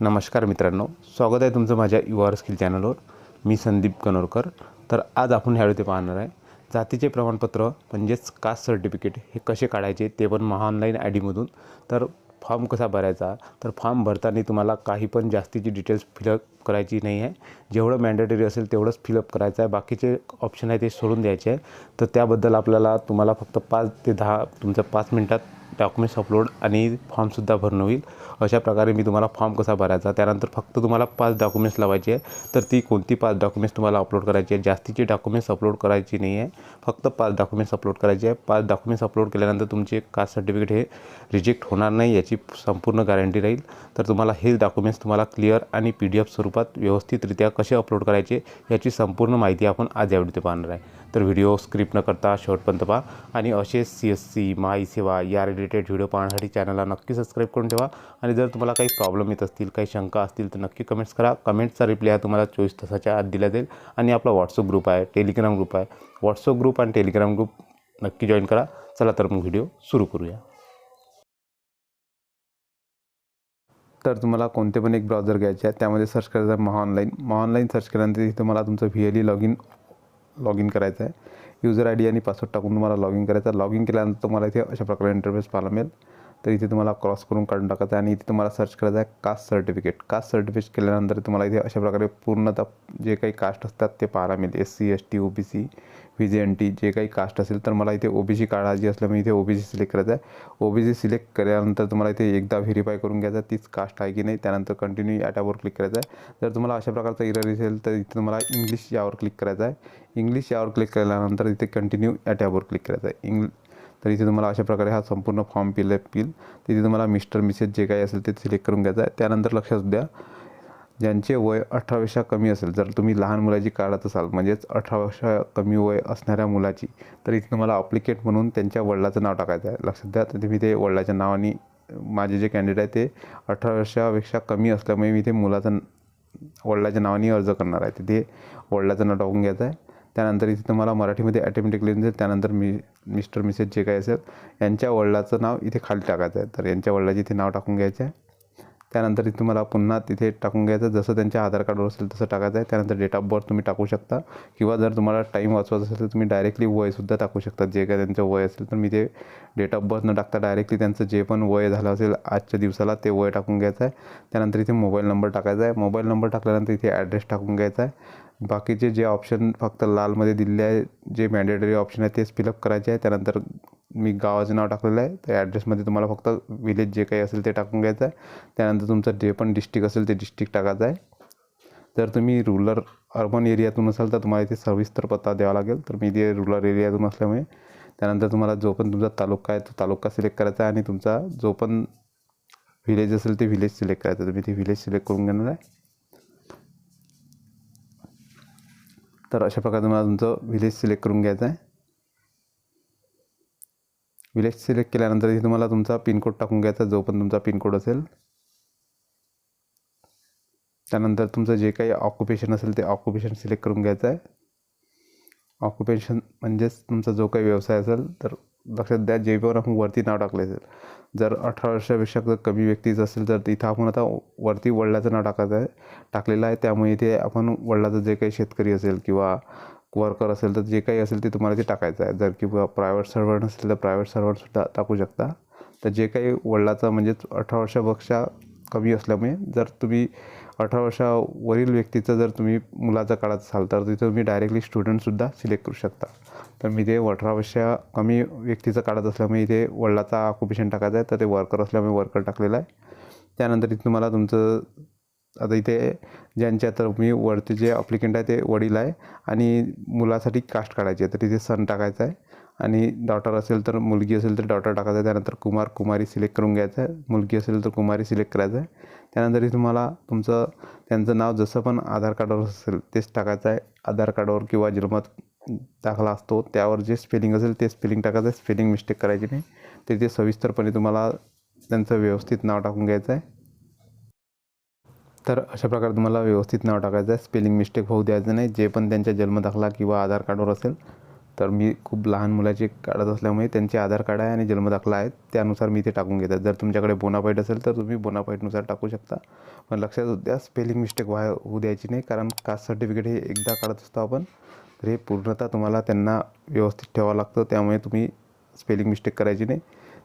नमस्कार मित्रांनो स्वागत आहे तुमचं माझ्या यू आर स्किल चॅनलवर. मी संदीप कनोरकर. तर आज आपण ह्यावेळी ते पाहणार आहे जातीचे प्रमाणपत्र म्हणजेच कास्ट सर्टिफिकेट हे कसे काढायचे ते पण महाऑनलाईन आय डीमधून तर फॉर्म कसा भरायचा तर फॉर्म भरताना तुम्हाला काही पण जास्तीची डिटेल्स फिलअप करायची नाही आहे. जेवढं मॅन्डेटरी असेल तेवढंच फिलअप करायचं आहे. बाकीचे ऑप्शन आहे ते सोडून द्यायचे आहे. तर त्याबद्दल आपल्याला तुम्हाला फक्त पाच ते दहा तुमच्या पाच मिनटात डॉक्युमेंट्स अपलोड आणि फॉर्मसुद्धा भरणं होईल. अशा प्रकारे मी तुम्हाला फॉर्म कसा भरायचा त्यानंतर फक्त तुम्हाला पाच डॉक्युमेंट्स लावायचे आहे तर ती कोणती पाच डॉक्युमेंट्स तुम्हाला अपलोड करायची आहे जास्तीचे डॉक्युमेंट्स अपलोड करायची नाही आहे फक्त पाच डॉक्युमेंट्स अपलोड करायचे आहे पाच डॉक्युमेंट्स अपलोड केल्यानंतर तुमचे कास्ट सर्टिफिकेट हे रिजेक्ट होणार नाही याची संपूर्ण गॅरंटी राहील. तर तुम्हाला हे डॉक्युमेंट्स तुम्हाला क्लिअर आणि पी डी एफ स्वरूपात व्यवस्थितरित्या कसे अपलोड करायचे याची संपूर्ण माहिती आपण आज या व्हिडिओ पाहणार आहे. तर व्हिडिओ स्क्रिप्ट न करता शेवटपर्यंत पहा. आणि असे सी एस सी माई सेवा या रिलेटेड व्हिडिओ पाहण्यासाठी चॅनलला नक्की सबस्क्राईब करून ठेवा. आणि जर तुम्हाला काही प्रॉब्लेम येत असतील काही शंका असतील तर नक्की कमेंट्स करा. कमेंट्सचा रिप्लाय हा तुम्हाला चोवीस तासाच्या आत दिला जाईल. आणि आपला व्हॉट्सअप ग्रुप आहे टेलिग्राम ग्रुप आहे. व्हॉट्सअप ग्रुप आणि टेलिग्राम ग्रुप नक्की जॉईन करा. चला तर मग व्हिडिओ सुरू करूया. तर तुम्हाला कोणते पण एक ब्राउझर घ्यायचे आहे त्यामध्ये सर्च करायचं आहे महाऑनलाईन महाऑनलाईन सर्च केल्यानंतर तिथे तुम्हाला तुमचं V L E log in log in करायचं आहे. युजर आय डी आणि पासवर्ड टाकून तुम्हाला लॉग इन करायचं. लॉग इन केल्यानंतर तुम्हाला इथे अशा प्रकारे इंटरफेस पाहायला मिळेल. तर इथे तुम्हाला क्रॉस करून काढून टाकायचं आहे आणि इथे तुम्हाला सर्च करायचं आहे कास्ट सर्टिफिकेट कास्ट सर्टिफिकेट केल्यानंतर तुम्हाला इथे अशा प्रकारे पूर्णतः जे काही कास्ट असतात ते पाहायला मिळेल. S C S T O B C V J N T जे काही कास्ट असेल तर मला इथे ओ बी सी काढायची असल्यामुळे इथे ओ बी सी सिलेक्ट करायचं आहे. ओ बी सी सिलेक्ट केल्यानंतर तुम्हाला इथे एकदा व्हेरीफाय करून घ्यायचा आहे तीच कास्ट आहे की नाही त्यानंतर कंटिन्यू या टॅबवर क्लिक करायचं आहे. जर तुम्हाला अशा प्रकारचा इरर असेल तर इथे तुम्हाला इंग्लिश यावर क्लिक करायचं आहे. इंग्लिश यावर क्लिक केल्यानंतर इथे कंटिन्यू या टॅबवर क्लिक करायचं आहे. इंग्ल तर इथे तुम्हाला अशा प्रकारे हा संपूर्ण फॉर्म पिल पिल तिथे तुम्हाला मिस्टर मिसेस जे काही असेल ते सिलेक्ट करून घ्यायचं आहे. त्यानंतर लक्षात द्या ज्यांचे वय अठरा वर्षा कमी असेल जर तुम्ही लहान मुलाची काढत असाल म्हणजेच अठरा वर्षा कमी वय असणाऱ्या मुलाची तर इथे मला अप्लिकेट म्हणून त्यांच्या वडिलाचं नाव टाकायचं आहे. लक्षात द्या तर तुम्ही ते वडिलाच्या नावाने माझे जे कॅन्डिडेट आहे ते अठरा वर्षापेक्षा कमी असल्यामुळे मी ते मुलाचं वडिलाच्या नावाने अर्ज करणार आहे. तिथे वडिलाचं नाव टाकून घ्यायचं आहे. त्यानंतर इथे तुम्हाला मराठीमध्ये ॲटोमॅटिक लिहून देईल त्यानंतर मी मिस्टर मिसेस जे काही असेल यांच्या वडिलाचं नाव इथे खाली टाकायचं आहे. तर यांच्या वडिलाचे इथे नाव टाकून घ्यायचं आहे. त्यानंतर इथे तुम्हाला पुन्हा तिथे टाकून घ्यायचं. जसं त्यांच्या आधार कार्डवर असेल तसं टाकायचं आहे. त्यानंतर डेट ऑफ बर्थ तुम्ही टाकू शकता. किंवा जर तुम्हाला टाईम वाचवायचा असेल तर तुम्ही डायरेक्टली वयसुद्धा टाकू शकता. जे काय त्यांचं वय असेल तर मी ते डेट ऑफ बर्थ न टाकता डायरेक्टली त्यांचं जे पण वय झालं असेल आजच्या दिवसाला ते वय टाकून घ्यायचं आहे. त्यानंतर इथे मोबाईल नंबर टाकायचा आहे. मोबाईल नंबर टाकल्यानंतर इथे ॲड्रेस टाकून घ्यायचा आहे. बाकीचे जे ऑप्शन फक्त लालमध्ये दिलेले आहे जे मॅन्डेटरी ऑप्शन आहे तेच फिलअप करायचे आहे. त्यानंतर मी गावाचं नाव टाकलेलं आहे. त्या ॲड्रेसमध्ये तुम्हाला फक्त विलेज जे काही असेल ते टाकून घ्यायचं आहे. त्यानंतर तुमचं जे पण डिस्ट्रिक्ट असेल ते डिस्ट्रिक्ट टाकायचं आहे. जर तुम्ही रुरल अर्बन एरियातून असाल तर तुम्हाला इथे सविस्तर पत्ता द्यावा लागेल. तर मी इथे रुरल एरियातून असल्यामुळे त्यानंतर तुम्हाला जो पण तुमचा तालुका आहे तो तालुका सिलेक्ट करायचा आहे आणि तुमचा जो पण व्हिलेज असेल ते व्हिलेज सिलेक्ट करायचं तुम्ही ते व्हिलेज सिलेक्ट करून घेणार आहे. तर अशा प्रकारे तुम्हाला तुमचं व्हिलेज सिलेक्ट करून घ्यायचं आहे. विलेज सिलेक्ट केल्यानंतर इथे तुम्हाला तुमचा पिनकोड टाकून घ्यायचा जो पण तुमचा पिनकोड असेल. त्यानंतर तुमचं जे काही ऑक्युपेशन असेल ते ऑक्युपेशन सिलेक्ट करून घ्यायचं आहे. ऑक्युपेशन म्हणजेच तुमचा जो काही व्यवसाय असेल तर लक्षात द्या जे पण आपण वरती नाव टाकले असेल. जर अठरा वर्षापेक्षा जर कमी व्यक्तीचं असेल तर इथं आपण आता वरती वडिलाचं नाव टाकायचं आहे. टाकलेलं आहे त्यामुळे इथे आपण वडिलाचं जे काही शेतकरी असेल किंवा वर्कर असेल तर जे काही असेल ते तुम्हाला ते टाकायचं आहे. जर किंवा प्रायव्हेट सर्वंट असेल तर प्रायव्हेट सर्वंटसुद्धा टाकू शकता. तर जे काही वडिलाचा म्हणजेच अठरा वर्षापेक्षा कमी असल्यामुळे जर तुम्ही अठरा वर्षावरील व्यक्तीचं जर तुम्ही मुलाचं काढत असाल तर तिथं तुम्ही डायरेक्टली स्टुडंटसुद्धा सिलेक्ट करू शकता. तर मी ते अठरा वर्षा कमी व्यक्तीचं काढत असल्यामुळे इथे वडिलाचा ऑक्युपेशन टाकायचं आहे. तर ते वर्कर असल्यामुळे वर्कर टाकलेलं आहे. त्यानंतर इथे तुम्हाला तुमचं आता इथे ज्यांच्या तर मी वरती जे अप्लिकेंट आहे ते वडील आहे आणि मुलासाठी कास्ट काढायची आहे. तर तिथे सन टाकायचं आहे आणि डॉटर असेल तर मुलगी असेल तर डॉटर टाकायचं आहे. त्यानंतर कुमार कुमारी सिलेक्ट करून घ्यायचं आहे. मुलगी असेल तर कुमारी सिलेक्ट करायचं आहे. त्यानंतर इथे तुम्हाला तुमचं त्यांचं नाव जसं पण आधार कार्डावर असेल तेच टाकायचं आहे. आधार कार्डावर किंवा जन्मात दाखला असतो त्यावर जे स्पेलिंग असेल ते स्पेलिंग टाकायचं आहे. स्पेलिंग मिस्टेक करायची नाही. ते ते सविस्तरपणे तुम्हाला त्यांचं व्यवस्थित नाव टाकून घ्यायचं आहे. तर अशा प्रकारे तुम्हाला व्यवस्थित नाव टाकायचं आहे. स्पेलिंग मिस्टेक होऊ द्यायचं नाही. जे पण त्यांच्या जन्मदाखला किंवा आधार कार्डवर असेल तर मी खूप लहान मुलाचे काढत असल्यामुळे त्यांचे आधार कार्ड आहे आणि जन्मदाखला आहे. त्यानुसार मी ते टाकून घेतात जर तुमच्याकडे बोनाफाईट असेल तर तुम्ही बोनाफाईटनुसार टाकू शकता. पण लक्षात द्या स्पेलिंग मिस्टेक व्हाय होऊ द्यायची नाही कारण कास्ट सर्टिफिकेट हे एकदा काढत असतो आपण. तर हे पूर्णतः तुम्हाला त्यांना व्यवस्थित ठेवावं लागतं. त्यामुळे तुम्ही स्पेलिंग मिस्टेक करायची नाही.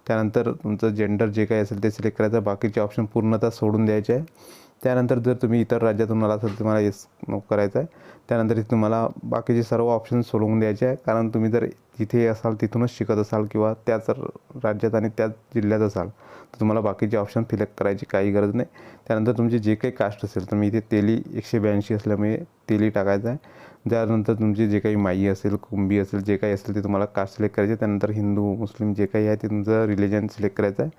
त्यानंतर तुमचं जेंडर जे काही असेल ते सिलेक्ट करायचं. बाकीचे ऑप्शन पूर्णतः सोडून द्यायचे आहे. त्यानंतर जर तुम्ही इतर राज्यातून आला असेल तुम्हाला येस करायचं आहे. त्यानंतर इथे तुम्हाला बाकीचे सर्व ऑप्शन सोडवून द्यायचे आहे. कारण तुम्ही जर जिथे असाल तिथूनच शिकत असाल किंवा त्याच राज्यात आणि त्याच जिल्ह्यात असाल तर तुम्हाला बाकीचे ऑप्शन सिलेक्ट करायची काही गरज नाही. त्यानंतर तुमची जे काही कास्ट असेल तर मी इथे तेली एकशे ब्याऐंशी असल्यामुळे तेली टाकायचं आहे. त्यानंतर तुमची जे काही माई असेल कुंभी असेल जे काही असेल ते तुम्हाला कास्ट सिलेक्ट करायचे त्यानंतर हिंदू मुस्लिम जे काही आहे ते तुमचं रिलिजन सिलेक्ट करायचं आहे.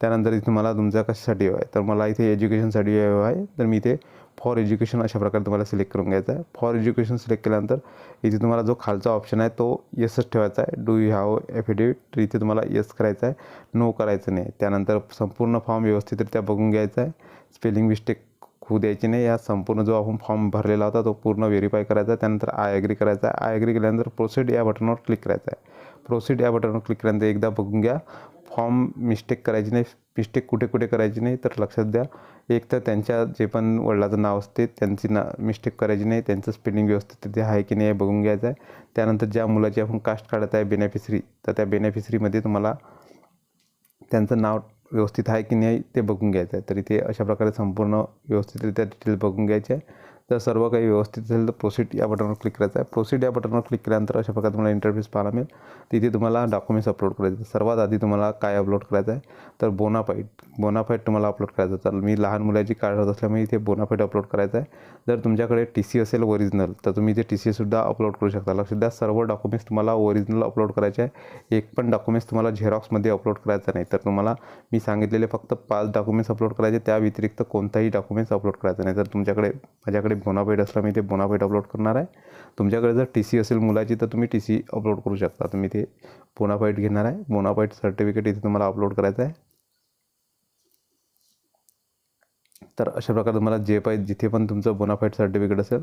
त्यानंतर इथे मला तुमचा कशासाठी हवा आहे? तर मला इथे एज्युकेशनसाठी हवं आहे. तर मी इथे फॉर एज्युकेशन अशा प्रकारे तुम्हाला सिलेक्ट करून घ्यायचं आहे. फॉर एज्युकेशन सिलेक्ट केल्यानंतर इथे तुम्हाला जो खालचा ऑप्शन आहे तो येसच ठेवायचा आहे. डू यू हॅव एफिडेविट तर इथे तुम्हाला येस करायचं आहे. नो करायचं नाही. त्यानंतर संपूर्ण फॉर्म व्यवस्थितरित्या बघून घ्यायचा आहे. स्पेलिंग मिस्टेक होऊ द्यायची नाही. या संपूर्ण जो आपण फॉर्म भरलेला होता तो पूर्ण व्हेरीफाय करायचा त्यानंतर आय ॲग्री करायचा आहे. आय ॲग्री केल्यानंतर प्रोसीड या बटनवर क्लिक करायचं आहे. प्रोसीड या बटनवर क्लिक केल्यानंतर एकदा बघून घ्या. फॉर्म मिस्टेक करायची नाही मिस्टेक कुठे कुठे करायची नाही तर लक्षात द्या. एक तर त्यांच्या जे पण वडिलाचं नाव असते त्यांची ना मिस्टेक करायची नाही त्यांचं स्पेलिंग व्यवस्थित तिथे आहे की नाही हे बघून घ्यायचं आहे. त्यानंतर ज्या मुलाची आपण कास्ट काढत आहे बेनिफिशरी तर त्या बेनिफिशरीमध्ये तुम्हाला त्यांचं नाव व्यवस्थित आहे की नाही ते बघून घ्यायचं आहे. तर इथे अशा प्रकारे संपूर्ण व्यवस्थितरित्या डिटेल बघून घ्यायचे आहे. जर सर्व काही व्यवस्थित असेल तर प्रोसीड या बटनवर क्लिक करायचं आहे. प्रोसीड या बटनवर क्लिक केल्यानंतर अशा प्रकारे तुम्हाला इंटरफेस पाहायला मिळेल. तिथे तुम्हाला डॉक्युमेंट्स अपलोड करायचे सर्वात आधी तुम्हाला काय अपलोड करायचं आहे तर बोनाफाईट बोनाफाईट तुम्हाला अपलोड करायचं तर मी लहान मुलाची काढत असल्यामुळे इथे बोनाफाईट अपलोड करायचं आहे. जर तुमच्याकडे टी सी असेल ओरिजिनल तर तुम्ही इथे टी सीसुद्धा अपलोड करू शकता. लक्षात द्या सर्व डॉक्युमेंट्स तुम्हाला ओरिजिनल अपलोड करायचे आहे. एक पण डॉक्युमेंट्स तुम्हाला झेरॉक्समध्ये अपलोड करायचं नाही. तर तुम्हाला मी सांगितलेले फक्त पाच डॉक्युमेंट्स अपलोड करायचे. त्या व्यतिरिक्त कोणताही डॉक्युमेंट्स अपलोड करायचं नाही. तर तुमच्याकडे माझ्याकडे बोनाफाईट असला मी ते बोनाफाईट अपलोड करणार आहे. तुमच्याकडे जर टी सी असेल मुलाची तर तुम्ही टी सी अपलोड करू शकता. तुम्ही ते बोनाफाईट घेणार आहे. बोनाफाईट सर्टिफिकेट इथे तुम्हाला अपलोड करायचं आहे. तर अशा प्रकारे तुम्हाला जे पाहिजे जिथे पण तुमचं बोनाफाईट सर्टिफिकेट असेल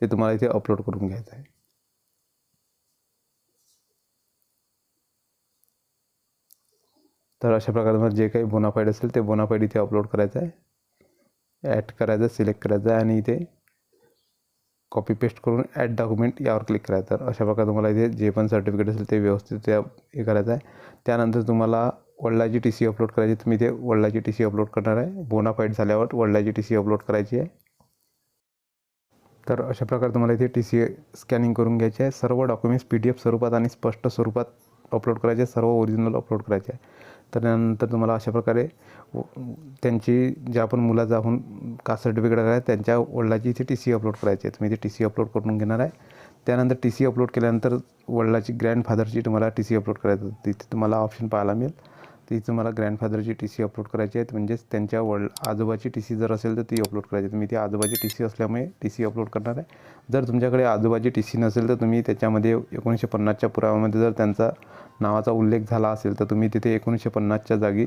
ते तुम्हाला इथे अपलोड करून घ्यायचं आहे. तर अशा प्रकारे तुम्हाला जे काही बोनाफाईड असेल ते बोनाफाईड इथे अपलोड करायचं आहे. ॲड करायचं सिलेक्ट करायचं आहे आणि इथे कॉपी पेस्ट करून ॲड डॉक्युमेंट यावर क्लिक करायचं. तर अशा प्रकारे तुम्हाला इथे जे पण सर्टिफिकेट असेल ते व्यवस्थित त्या हे करायचं आहे. त्यानंतर तुम्हाला वडिलाची टी सी अपलोड करायची तुम्ही इथे वडिलाची टी सी अपलोड करणार आहे. बोनाफाईड झाल्यावर वडिलाची टी सी अपलोड करायची आहे. तर अशा प्रकारे तुम्हाला इथे टी सी स्कॅनिंग करून घ्यायची आहे. सर्व डॉक्युमेंट्स पी डी एफ स्वरूपात आणि स्पष्ट स्वरूपात अपलोड करायचे. सर्व ओरिजिनल अपलोड करायचे आहे. तर त्यानंतर तुम्हाला अशा प्रकारे त्यांची ज्या पण मुलाचा आपण कास्ट सर्टिफिकेट आहे त्यांच्या वडिलाची इथे टी सी अपलोड करायची आहे. तुम्ही इथे टी सी अपलोड करून घेणार आहे. त्यानंतर टी सी अपलोड केल्यानंतर वडिलाची ग्रँडफादरची तुम्हाला टी सी अपलोड करायचं तिथे तुम्हाला ऑप्शन पाहायला मिळेल. तिथे तुम्हाला ग्रँडफादरची टी सी अपलोड करायची आहे. म्हणजेच त्यांच्या वड आजोबाची टी सी जर असेल तर ती अपलोड करायची तुम्ही ती आजोबाची टी सी असल्यामुळे टी सी अपलोड करणार आहे. जर तुमच्याकडे आजोबाची टी सी नसेल तर तुम्ही त्याच्यामध्ये एकोणीसशे पन्नासच्या पुराव्यामध्ये जर त्यांचा नावाचा उल्लेख झाला असेल तर तुम्ही तिथे एकोणीसशे पन्नासच्या जागी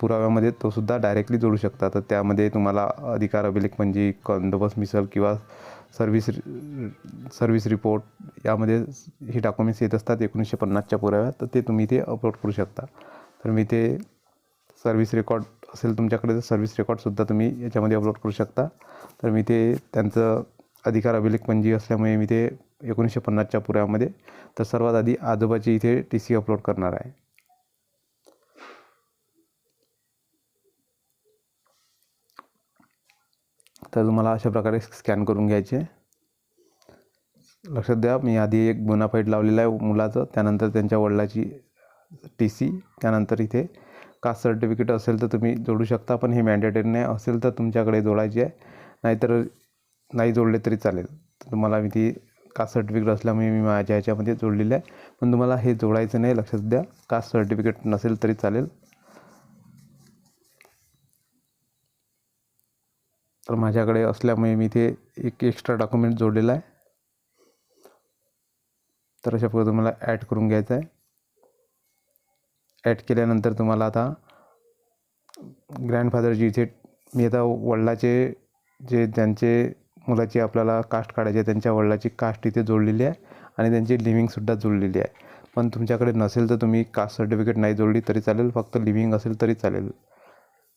पुराव्यामध्ये तो सुद्धा डायरेक्टली जोडू शकता. तर त्यामध्ये तुम्हाला अधिकार अभिलेखपंजी कंदोबस्त मिसल किंवा सर्व्हिस सर्व्हिस रिपोर्ट यामध्ये हे डॉक्युमेंट्स येत असतात एकोणीसशे पन्नासच्या पुराव्यात. तर ते तुम्ही इथे अपलोड करू शकता. तर मी ते सर्व्हिस रेकॉर्ड असेल तुमच्याकडे तर सर्व्हिस रेकॉर्डसुद्धा तुम्ही याच्यामध्ये अपलोड करू शकता. तर मी ते त्यांचं अधिकार अभिलेखपंजी म्हणजे असल्यामुळे मी ते एकोणीसशे पन्नासच्या पुऱ्यामध्ये तर सर्वात आधी आजोबाची इथे टी सी अपलोड करणार आहे. तर तुम्हाला अशा प्रकारे स्कॅन करून घ्यायचे. लक्षात द्या मी आधी एक बोनाफाईट लावलेला आहे मुलाचं त्यानंतर त्यांच्या वडिलाची टी सी त्यानंतर इथे कास्ट सर्टिफिकेट असेल तर तुम्ही जोडू शकता पण हे मॅन्डेटरी नाही. असेल तर तुमच्याकडे जोडायची आहे नाहीतर नाही जोडले तरी चालेल. तुम्हाला मी ती कास्ट सर्टिफिकेट असल्यामुळे मी माझ्या ह्याच्यामध्ये जोडलेलं आहे. पण तुम्हाला हे जोडायचं नाही लक्षात द्या. कास्ट सर्टिफिकेट नसेल तरी चालेल. तर माझ्याकडे असल्यामुळे मी ते एक एक्स्ट्रा डॉक्युमेंट जोडलेला आहे. तर अशा प्रकारे तुम्हाला ॲड करून घ्यायचं आहे. ॲड केल्यानंतर तुम्हाला आता ग्रँडफादरची इथे मी आता वडिलाचे जे ज्यांचे मुलाची आपल्याला कास्ट काढायची आहे त्यांच्या वडिलाची कास्ट इथे जोडलेली आहे आणि त्यांची लिव्हिंगसुद्धा जोडलेली आहे. पण तुमच्याकडे नसेल तर तुम्ही कास्ट सर्टिफिकेट नाही जोडली तरी चालेल फक्त लिव्हिंग असेल तरी चालेल.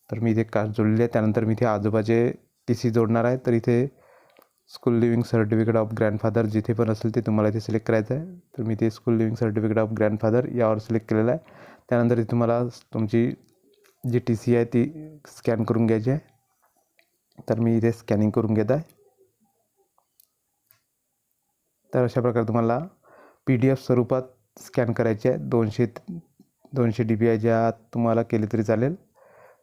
तर मी इथे कास्ट जोडलेली आहे त्यानंतर मी इथे आजोबाचे टी सी जोडणार आहे. तर इथे school leaving certificate of grandfather जिथे पण असेल ते तुम्हाला इथे सिलेक्ट करायचं आहे. तर मी ते school leaving certificate of grandfather यावर सिलेक्ट केलेलं आहे. त्यानंतर इथे तुम्हाला तुमची जी टी सी आहे ती स्कॅन करून घ्यायची आहे. तर मी इथे स्कॅनिंग करून घेत आहे. तर अशा प्रकारे तुम्हाला पी डी एफ स्वरूपात स्कॅन करायचे आहे. दोनशे दोनशे डी बी आयच्या आत तुम्हाला केले तरी चालेल.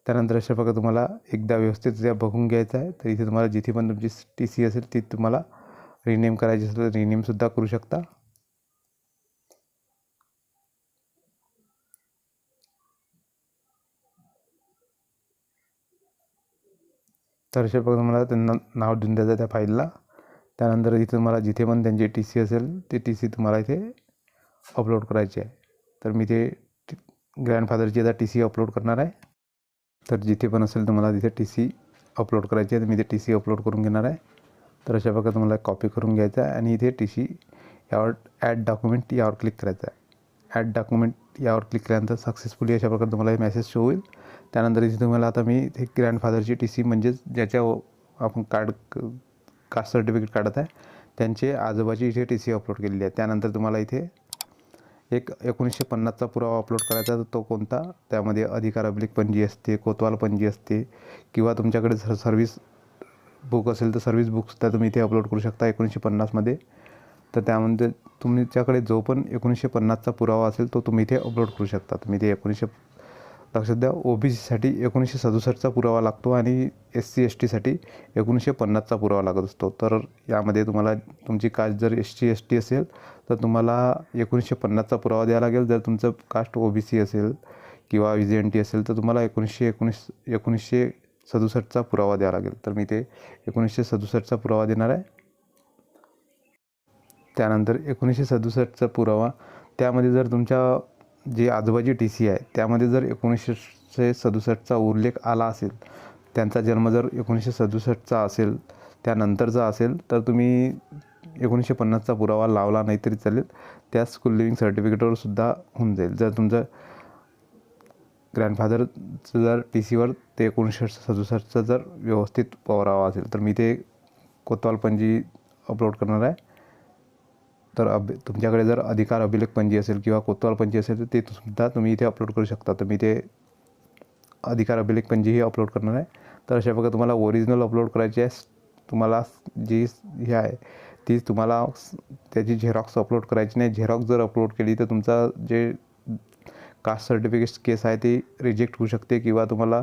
त्यानंतर अशा प्रकारे तुम्हाला एकदा व्यवस्थित ज्या बघून घ्यायचं आहे तर इथे तुम्हाला जिथे पण तुमची टी सी असेल ती तुम्हाला रिनेम करायची असेल तर रिनेमसुद्धा करू शकता. तर अशा प्रकारे तुम्हाला त्यांना नाव देऊन द्यायचं त्या फाईलला त्यानंतर इथे तुम्हाला जिथे पण त्यांची टी सी असेल ते टी सी तुम्हाला इथे अपलोड करायची आहे. तर मी ते ग्रँडफादरची आता टी सी अपलोड करणार आहे. तर जिथे पण असेल तुम्हाला तिथे टी सी अपलोड करायची आहे तर मी ते टी सी अपलोड करून घेणार आहे. तर अशा प्रकारे तुम्हाला कॉपी करून घ्यायचं आहे आणि इथे टी सी यावर ॲड डॉक्युमेंट यावर क्लिक करायचं आहे. ॲड डॉक्युमेंट यावर क्लिक केल्यानंतर सक्सेसफुली अशा प्रकारे तुम्हाला हे मेसेज शो होईल. त्यानंतर इथे तुम्हाला आता मी ते ग्रँडफादरची टी सी म्हणजेच ज्याच्या आपण कार्ड कास्ट सर्टिफिकेट काढत आहे. त्यांचे आजोबाची इथे टी सी अपलोड केलेली आहे. त्यानंतर तुम्हाला इथे एक एकोणीसशे पन्नासचा पुरावा अपलोड करायचा तर तो कोणता? त्यामध्ये अधिकार अभिलेख पणजी असते कोतवाल पणजी असते किंवा तुमच्याकडे सर सर्व्हिस बुक असेल तर सर्व्हिस बुकसुद्धा तुम्ही इथे अपलोड करू शकता एकोणीसशे पन्नासमध्ये तर त्यामध्ये तुमच्याकडे जो पण एकोणीसशे पन्नासचा पुरावा असेल तो तुम्ही इथे अपलोड करू शकता. तुम्ही ते एकोणीसशे लक्षात द्या ओ बी सीसाठी एकोणीसशे सदुसष्टचा पुरावा लागतो आणि एस सी एस टीसाठी एकोणीसशे पन्नासचा पुरावा लागत असतो. तर यामध्ये तुम्हाला तुमची कास्ट जर एस टी एस टी असेल तर तुम्हाला एकोणीसशे पन्नासचा पुरावा द्यावा लागेल. जर तुमचं कास्ट ओ बी सी असेल किंवा व्ही एन टी असेल तर तुम्हाला एकोणीसशे एकोणीस एकोणीसशे सदुसष्टचा पुरावा द्यावा लागेल. तर मी ते एकोणीसशे सदुसष्टचा पुरावा देणार आहे. त्यानंतर एकोणीसशे सदुसष्टचा पुरावा त्यामध्ये जर तुमच्या जी आजोबाची टी सी आहे त्यामध्ये जर एकोणीसशे सदुसष्टचा उल्लेख आला असेल त्यांचा जन्म जर एकोणीसशे सदुसष्टचा असेल त्यानंतरचा असेल तर तुम्ही एकोणीसशे पन्नासचा पुरावा लावला नाही तरी चालेल. त्या स्कूल लिव्हिंग सर्टिफिकेटवर सुद्धा होऊन जाईल. जर तुमचं ग्रँडफादरचं जर टी सीवर ते एकोणीसशे सदुसष्टचा जर व्यवस्थित पुरावा असेल तर मी ते कोतवालपंजी अपलोड करणार आहे. तर अब तुमच्याकडे जर अधिकार अभिलेख पंजी असेल किंवा कोतवाल पंजी असेल तर ते सुद्धा तुम्ही इथे अपलोड करू शकता. तर मी ते अधिकार अभिलेख पंजीही अपलोड करणार आहे. तर अशा प्रकारे तुम्हाला ओरिजिनल अपलोड करायची आहे. तुम्हाला जी हे आहे ती तुम्हाला त्याची झेरॉक्स अपलोड करायची नाही. झेरॉक्स जर अपलोड केली तर तुमचा जे कास्ट सर्टिफिकेट केस आहे ती रिजेक्ट होऊ शकते किंवा तुम्हाला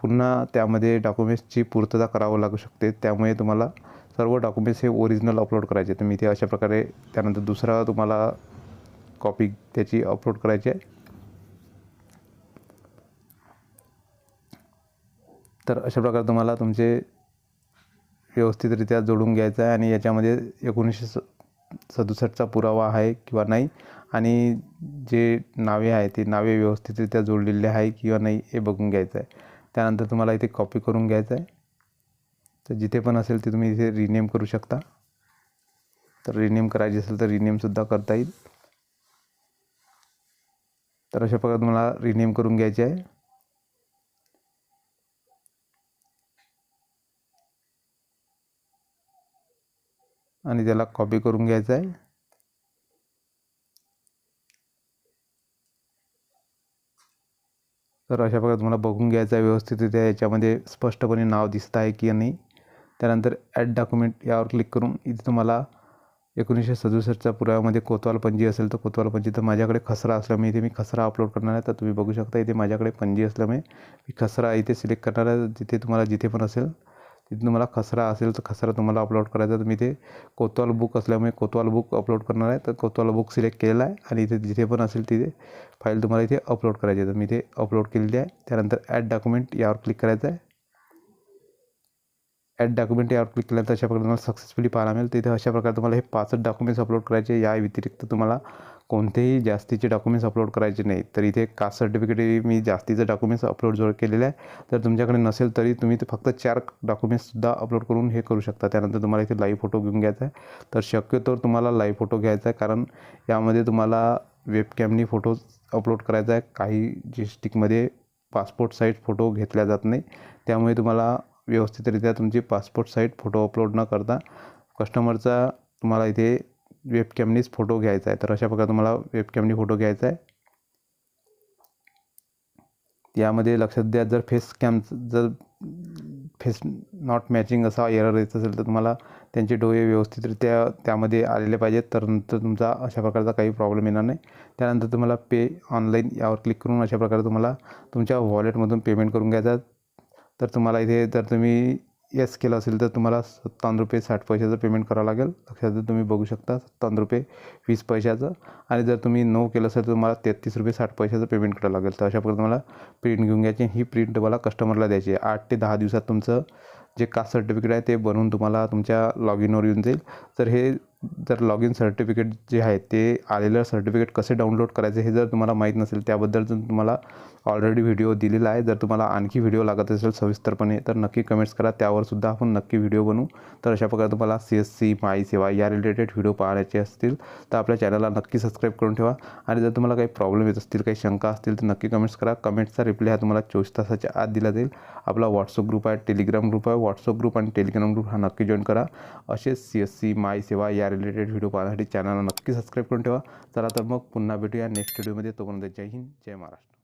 पुन्हा त्यामध्ये डॉक्युमेंट्सची पूर्तता करावं लागू शकते. त्यामुळे तुम्हाला सर्व डॉक्युमेंट्स हे ओरिजिनल अपलोड करायचे. तर मी ते अशा प्रकारे त्यानंतर दुसरा तुम्हाला कॉपी त्याची अपलोड करायची आहे. तर अशा प्रकारे तुम्हाला तुमचे व्यवस्थितरित्या जोडून घ्यायचं आहे आणि याच्यामध्ये एकोणीसशे स सदुसष्टचा पुरावा आहे किंवा नाही आणि जे नावे आहे ते नावे व्यवस्थितरित्या जोडलेले आहे किंवा नाही हे बघून घ्यायचं आहे. त्यानंतर तुम्हाला इथे कॉपी करून घ्यायचं आहे. तर जिथे पण असेल ते तुम्ही इथे रिनेम करू शकता. तर रिनेम करायची असेल तर रिनेमसुद्धा करता येईल. तर अशा प्रकारे तुम्हाला रिनेम करून घ्यायचे आहे. आणि त्याला कॉपी करून घ्यायचं आहे. तर अशा प्रकारे तुम्हाला बघून घ्यायचं आहे व्यवस्थितरित्या याच्यामध्ये स्पष्टपणे नाव दिसतं आहे की नाही. त्यानंतर ॲड डॉक्युमेंट यावर क्लिक करून इथे तुम्हाला एकोणीसशे सदुसष्टच्या पुराव्यामध्ये कोतवाल पंजी असेल तर कोतवाल पंजी तर माझ्याकडे खसरा असल्यामुळे इथे मी खसरा अपलोड करणार आहे. तर तुम्ही बघू शकता इथे माझ्याकडे पंजी असल्यामुळे मी खसरा इथे सिलेक्ट करणार आहे. जिथे तुम्हाला जिथे पण असेल तिथे तुम्हाला खसरा असेल तर खसरा तुम्हाला अपलोड करायचा तर मी इथे कोतवाल बुक असल्यामुळे कोतवाल बुक अपलोड करणार आहे. तर कोतवाल बुक सिलेक्ट केलेला आहे आणि इथे जिथे पण असेल तिथे फाईल तुम्हाला इथे अपलोड करायची आहे. तर मी इथे अपलोड केलेली आहे. त्यानंतर ॲड डॉक्युमेंट यावर क्लिक करायचं आहे. ॲड डॉक्युमेंट यावर क्लिक केल्यानंतर अशा प्रकारे तुम्हाला सक्सेसफुली पाहायला मिळेल. तिथे अशा प्रकारे तुम्हाला हे पाचच डॉक्युमेंट्स अपलोड करायचे या व्यतिरिक्त तुम्हाला कोणतेही जास्तीचे डॉक्युमेंट्स अपलोड करायचे नाही. तर इथे कास्ट सर्टिफिकेट मी जास्तीचं डॉक्युमेंट्स अपलोड जर केलेलं आहे तर तुमच्याकडे नसेल तरी तुम्ही ते फक्त चार डॉक्युमेंट्ससुद्धा अपलोड करून हे करू शकता. त्यानंतर तुम्हाला इथे लाईव्ह फोटो घेऊन घ्यायचा आहे. तर शक्यतो तुम्हाला लाईव्ह फोटो घ्यायचा आहे कारण यामध्ये तुम्हाला वेबकॅमनी फोटोज अपलोड करायचा आहे. काही डिस्ट्रिक्टमध्ये पासपोर्ट साईज फोटो घेतल्या जात नाही. त्यामुळे तुम्हाला व्यवस्थितरित्या तुमची पासपोर्ट साईट फोटो अपलोड न करता कस्टमरचा तुम्हाला इथे वेबकॅमनीच फोटो घ्यायचा आहे. तर अशा प्रकारे तुम्हाला वेबकॅमनी फोटो घ्यायचा आहे. यामध्ये लक्षात द्या जर फेस कॅम जर फेस नॉट मॅचिंग असा एरर येत असेल तर तुम्हाला त्यांचे डोळे व्यवस्थितरित्या त्यामध्ये आलेले पाहिजेत. तर नंतर तुमचा अशा प्रकारचा काही प्रॉब्लेम येणार नाही. त्यानंतर तुम्हाला पे ऑनलाईन यावर क्लिक करून अशा प्रकारे तुम्हाला तुमच्या वॉलेटमधून पेमेंट करून घ्यायचा तर तुम्हाला इथे जर तुम्ही येस केलं असेल तर तुम्हाला सत्तावन्न रुपये साठ पैशाचं पेमेंट करावं लागेल. लक्षात तुम्ही बघू शकता सत्तावन्न रुपये वीस पैशाचं. आणि जर तुम्ही नो केलं असेल तर तुम्हाला तेहतीस रुपये साठ पैशाचं पेमेंट करावं लागेल. तर अशा प्रकारे तुम्हाला प्रिंट घेऊन घ्यायची ही प्रिंट तुम्हाला कस्टमरला द्यायची. आहे आठ ते दहा दिवसात तुमचं जे कास्ट सर्टिफिकेट आहे ते बनवून तुम्हाला तुमच्या लॉग इनवर येऊन जाईल. तर हे जर लॉग इन सर्टिफिकेट जे आहे ते आलेलं सर्टिफिकेट कसे डाउनलोड करायचे हे जर तुम्हाला माहीत नसेल त्याबद्दल जर तुम्हाला ऑलरेडी व्हिडिओ दिलेला आहे. जर तुम्हाला आणखी व्हिडिओ लागत असेल सविस्तरपणे तर नक्की कमेंट्स करा. त्यावरसुद्धा आपण नक्की व्हिडिओ बनवू. तर अशा प्रकारे तुम्हाला सी एस सी माई सेवा या रिलेटेड व्हिडिओ पाहायचे असतील तर आपल्या चॅनलला नक्की सबस्क्राईब करून ठेवा. आणि जर तुम्हाला काही प्रॉब्लेम येत असतील काही शंका असतील तर नक्की कमेंट्स करा. कमेंट्सचा रिप्लाय हा तुम्हाला चोवीस तासाच्या आत दिला जाईल. आपला व्हॉट्सअप ग्रुप आहे टेलिग्राम ग्रुप आहे. व्हॉट्सअप ग्रुप आणि टेलिग्राम ग्रुप हा नक्की जॉईन करा. असेच सी एस सी माई सेवा या रिलेटेड व्हिडिओ पाहण्यासाठी चॅनलला नक्की सबस्क्राईब करून ठेवा. चला तर मग पुन्हा भेटूया नेक्स्ट व्हिडिओमध्ये तोपर्यंत जय हिंद जय महाराष्ट्र.